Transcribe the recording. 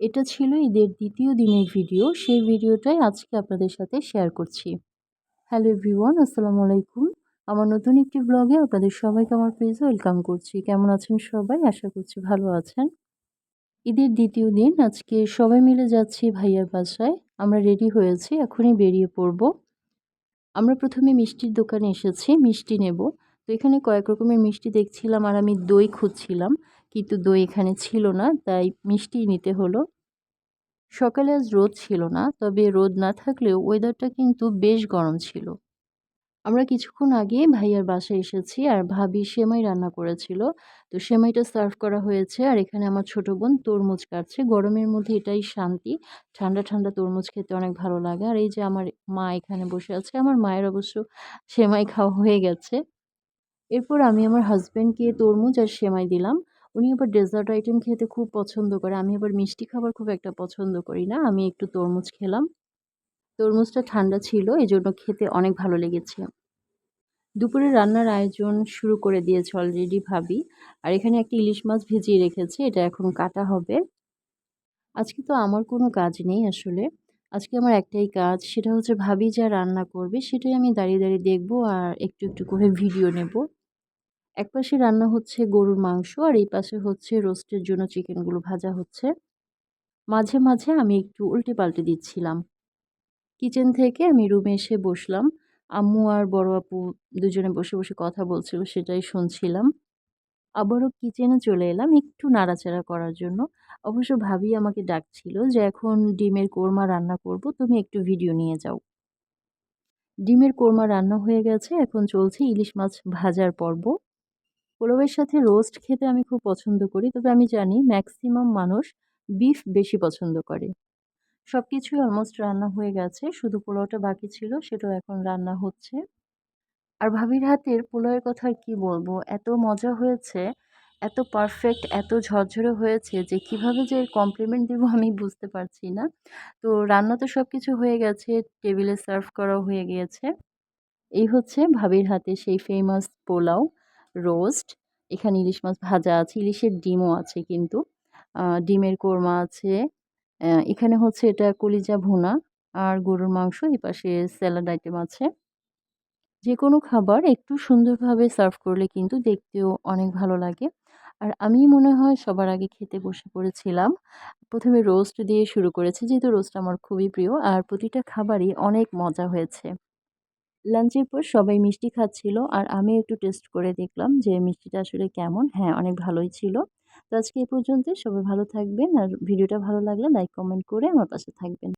এটা ছিল ঈদের দ্বিতীয় দিনের ভিডিও। সেই ভিডিওটাই আজকে আপনাদের সাথে শেয়ার করছি। হ্যালো এভরিওয়ান আসসালামু আলাইকুম। আমার নতুন একটি ব্লগে আপনাদের সবাইকে আমার পেজে ওয়েলকাম করছি। কেমন আছেন সবাই? আশা করছি ভালো আছেন। ঈদের দ্বিতীয় দিন, আজকে সবাই মিলে যাচ্ছি ভাইয়ার বাসায়। আমরা রেডি হয়েছি, এখনই বেরিয়ে পড়ব। আমরা প্রথমে মিষ্টির দোকানে এসেছি, মিষ্টি নেব। তো এখানে কয়েক রকমের মিষ্টি দেখছিলাম আর আমি দই খুঁজছিলাম। কিন্তু দই এখানে ছিল না, তাই মিষ্টি নিতে হলো। সকালে আজ রোদ ছিল না, তবে রোদ না থাকলেও ওয়েদারটা কিন্তু বেশ গরম ছিল। আমরা কিছুক্ষণ আগে ভাইয়ার বাসায় এসেছি আর ভাবি সেমাই রান্না করেছিল। তো সেমাইটা সার্ভ করা হয়েছে আর এখানে আমার ছোট বোন তরমুজ কাটছে। গরমের মধ্যে এটাই শান্তি। ঠান্ডা ঠান্ডা তরমুজ খেতে অনেক ভালো লাগে। আর এই যে আমার মা এখানে বসে আছে, আমার মায়ের অবশ্য সেমাই খাওয়া হয়ে গেছে। এরপর আমি আমার হাজব্যান্ডকে তরমুজ আর সেমাই দিলাম। উনি আবার ডেজার্ট আইটেম খেতে খুব পছন্দ করে। আমি আবার মিষ্টি খাবার খুব একটা পছন্দ করি না। আমি একটু তরমুজ খেলাম। তরমুজটা ঠান্ডা ছিল এই জন্য খেতে অনেক ভালো লেগেছে। দুপুরে রান্নার আয়োজন শুরু করে দিয়েছে অলরেডি ভাবি। আর এখানে একটা ইলিশ মাছ ভিজিয়ে রেখেছে, এটা এখন কাটা হবে। আজকে তো আমার কোনো কাজ নেই আসলে। আজকে আমার একটাই কাজ, সেটা হচ্ছে ভাবি যা রান্না করবে, সেটাই আমি দাঁড়িয়ে দাঁড়িয়ে দেখব আর একটু একটু করে ভিডিও নেব। এক পাশে রান্না হচ্ছে গরুর মাংস আর এই পাশে হচ্ছে রোস্টের জন্য চিকেনগুলো ভাজা হচ্ছে। মাঝে মাঝে আমি একটু উল্টে পাল্টে দিচ্ছিলাম। কিচেন থেকে আমি রুমে এসে বসলাম। আম্মু আর বড় আপু দুজনে বসে বসে কথা বলছিল, সেটাই শুনছিলাম। আবারও কিচেনে চলে এলাম একটু নাড়াচাড়া করার জন্য। অবশ্য ভাবি আমাকে ডাকছিল যে, এখন ডিমের কোরমা রান্না করব, তুমি একটু ভিডিও নিয়ে যাও। ডিমের কোরমা রান্না হয়ে গেছে, এখন চলছে ইলিশ মাছ ভাজার পর্ব। পোলাওয়ের সাথে রোস্ট খেতে আমি খুব পছন্দ করি। তবে আমি জানি ম্যাক্সিমাম মানুষ বিফ বেশি পছন্দ করে। সব কিছুই অলমোস্ট রান্না হয়ে গেছে। শুধু পোলাওটা বাকি ছিল, সেটাও এখন রান্না হচ্ছে। আর ভাবির হাতের পোলাওয়ের কথা আর কী বলব? এত মজা হয়েছে, এত পারফেক্ট এত ঝরঝরে হয়েছে যে কীভাবে যে কমপ্লিমেন্ট দেবো আমি বুঝতে পারছি না। তো রান্না তো সব কিছু হয়ে গেছে টেবিলে সার্ভ করাও হয়ে গিয়েছে। এই হচ্ছে ভাবির হাতে সেই ফেমাস পোলাও। রোস্ট। এখানে ইলিশ মাছ ভাজা আছে, ইলিশের ডিমও আছে কিন্তু। ডিমের কোরমা আছে। এখানে হচ্ছে এটা কলিজা ভুনা আর গরুর মাংস, এই পাশে স্যালাড আইটেম আছে। যে কোনো খাবার একটু সুন্দরভাবে সার্ভ করলে কিন্তু দেখতেও অনেক ভালো লাগে। আর আমি মনে হয় সবার আগে খেতে বসে পড়েছিলাম। প্রথমে রোস্ট দিয়ে শুরু করেছি, যেহেতু রোস্ট আমার খুবই প্রিয়। আর প্রতিটা খাবারই অনেক মজা হয়েছে। লাঞ্চের পর সবাই মিষ্টি খাচ্ছিল আর আমি একটু টেস্ট করে দেখলাম যে মিষ্টিটা আসলে কেমন। হ্যাঁ অনেক ভালোই ছিল। তো আজকে এ পর্যন্ত সবাই ভালো থাকবেন আর ভিডিওটা ভালো লাগলে লাইক কমেন্ট করে আমার পাশে থাকবেন।